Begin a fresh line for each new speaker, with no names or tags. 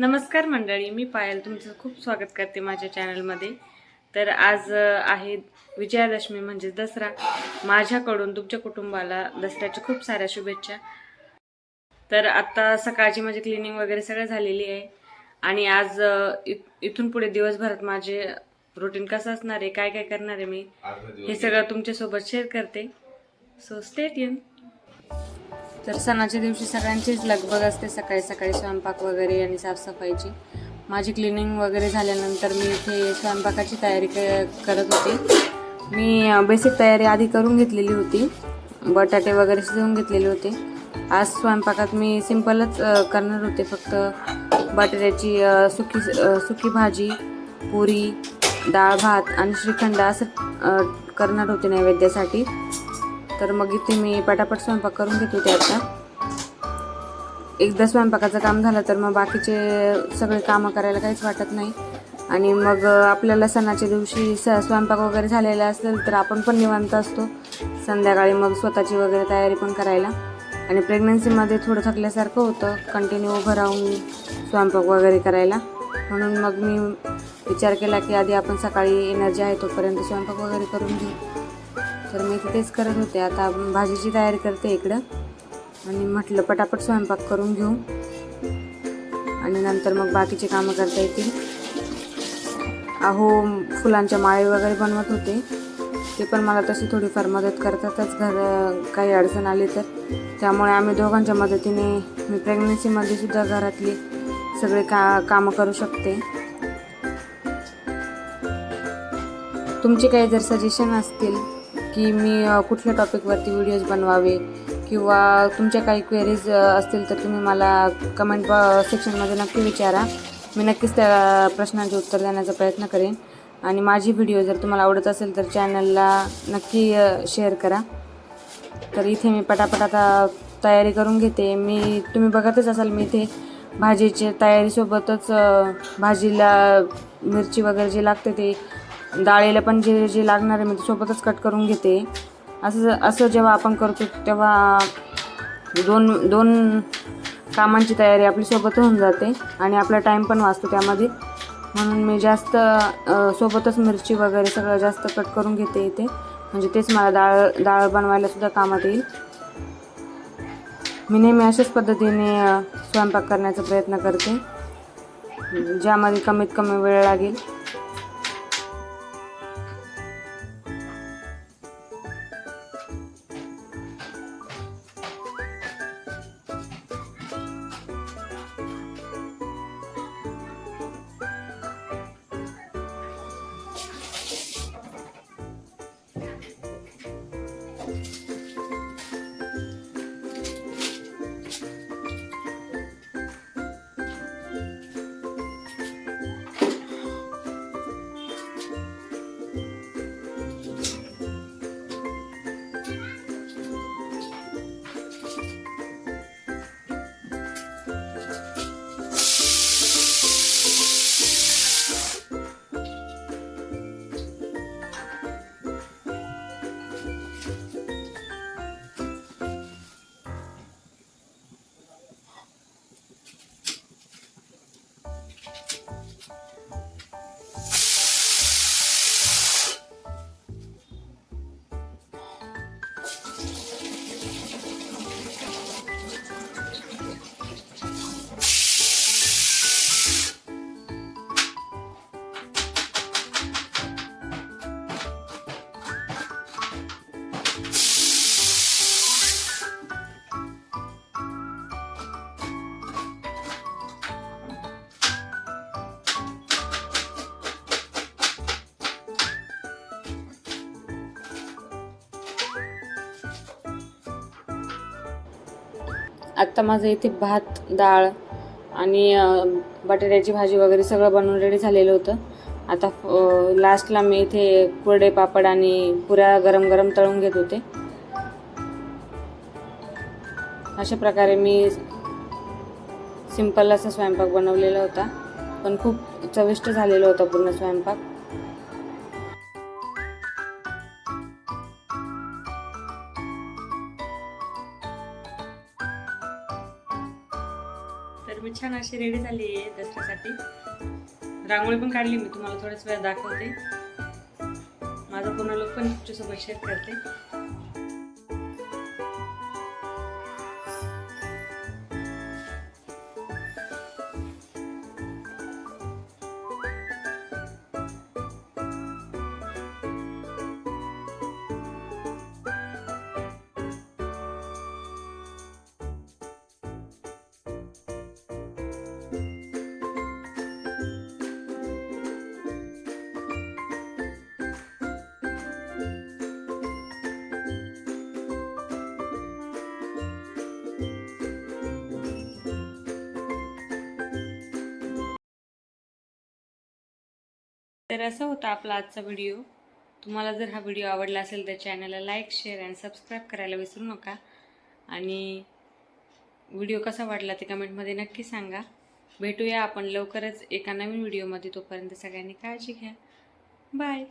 नमस्कार मंडळी मी पायल. तुमचं खूप स्वागत करते माझ्या चॅनलमध्ये. तर आज आहे विजयादशमी म्हणजे दसरा. माझ्याकडून तुमच्या कुटुंबाला दसऱ्याच्या खूप साऱ्या शुभेच्छा. तर आता सकाळची माझी क्लिनिंग वगैरे सगळं झालेली आहे. आणि आज इथून पुढे दिवसभरात माझे रुटीन कसं असणार आहे काय काय करणार आहे मी हे सगळं तुमच्यासोबत शेअर करते. सो स्टेट येऊन तर सणाच्या दिवशी सगळ्यांचीच लगबग असते सकाळी सकाळी स्वयंपाक वगैरे आणि साफसफाईची. माझी क्लिनिंग वगैरे झाल्यानंतर मी इथे स्वयंपाकाची तयारी क करत होते. मी बेसिक तयारी आधी करून घेतलेली होती. बटाटे वगैरे शिजवून घेतलेले होते. आज स्वयंपाकात मी सिंपलच करणार होते. फक्त बटाट्याची सुकी सुकी भाजी पुरी डाळ भात आणि श्रीखंड असं करणार होते नैवेद्यासाठी. तर मग इथे मी पटापट स्वयंपाक करून घेत होते आता. एकदा स्वयंपाकाचं काम झालं तर मग बाकीचे सगळे कामं करायला काहीच वाटत नाही. आणि मग आपल्याला सणाच्या दिवशी स स्वयंपाक वगैरे झालेला असेल तर आपण पण निवांत असतो. संध्याकाळी मग स्वतःची वगैरे तयारी पण करायला. आणि प्रेग्नन्सीमध्ये थोडं थकल्यासारखं होतं. कंटिन्यू उभं राहून स्वयंपाक वगैरे करायला. म्हणून मग मी विचार केला की आधी आपण सकाळी एनर्जी आहे तोपर्यंत स्वयंपाक वगैरे करून घेऊ. तर मी तिथेच करत होते. आता भाजीची तयारी करते इकडं. आणि म्हटलं पटापट स्वयंपाक करून घेऊ. आणि नंतर मग बाकीचे कामं करता येतील. अहो फुलांच्या माळे वगैरे बनवत होते. ते पण मला तशी थोडीफार मदत करतातच. घर काही अडचण आली तर. त्यामुळे आम्ही दोघांच्या मदतीने मी प्रेग्नन्सीमध्ये सुद्धा घरातली सगळे का कामं करू शकते. तुमचे काही जर सजेशन असतील की मी कुठल्या टॉपिकवरती व्हिडिओज बनवावे किंवा तुमच्या काही क्वेरीज असतील तर तुम्ही मला कमेंट सेक्शनमध्ये नक्की विचारा. मी नक्कीच त्या प्रश्नांचे उत्तर देण्याचा प्रयत्न करेन. आणि माझी व्हिडिओ जर तुम्हाला आवडत असेल तर चॅनलला नक्की शेअर करा. तर इथे मी पटापट आता तयारी करून घेते. मी तुम्ही बघतच असाल मी इथे भाजीचे तयारीसोबतच भाजीला मिरची वगैरे जे लागते ते डाळीला पण जे जे लागणार आहे मी ते सोबतच कट करून घेते. असं असं जेव्हा आपण करतो तेव्हा दोन दोन कामांची तयारी आपली सोबत होऊन जाते आणि आपला टाईम पण वाचतो त्यामध्ये. म्हणून मी जास्त सोबतच मिरची वगैरे सगळं जास्त कट करून घेते इथे. म्हणजे तेच मला डाळ डाळ बनवायला सुद्धा कामात येईल. मी नेहमी अशाच पद्धतीने स्वयंपाक करण्याचा प्रयत्न करते. ज्यामध्ये कमीत कमी वेळ लागेल. आत्ता माझं इथे भात डाळ आणि बटाट्याची भाजी वगैरे सगळं बनवून रेडी झालेलं होतं. आता लास्टला मी इथे कुरडे पापड आणि पुऱ्या गरम गरम तळून घेत होते. अशा प्रकारे मी सिंपल असा स्वयंपाक बनवलेला होता. पण खूप चविष्ट झालेला होता पूर्ण स्वयंपाक. तर मी छान अशी रेडी झाली आहे दसऱ्यासाठी रांगोळी पण काढली मी तुम्हाला थोड्याच वेळ दाखवते. माझा पूर्ण लोक पण तुमच्यासोबत शेअर करते. तर असा होता आपला आजचा व्हिडिओ. तुम्हाला जर हा व्हिडिओ आवडला असेल तर चॅनलला लाईक शेअर आणि सबस्क्राईब करायला विसरू नका. आणि व्हिडिओ कसा वाटला ते कमेंटमध्ये नक्की सांगा. भेटूया आपण लवकरच एका नवीन व्हिडिओमध्ये. तोपर्यंत सगळ्यांनी काळजी घ्या. बाय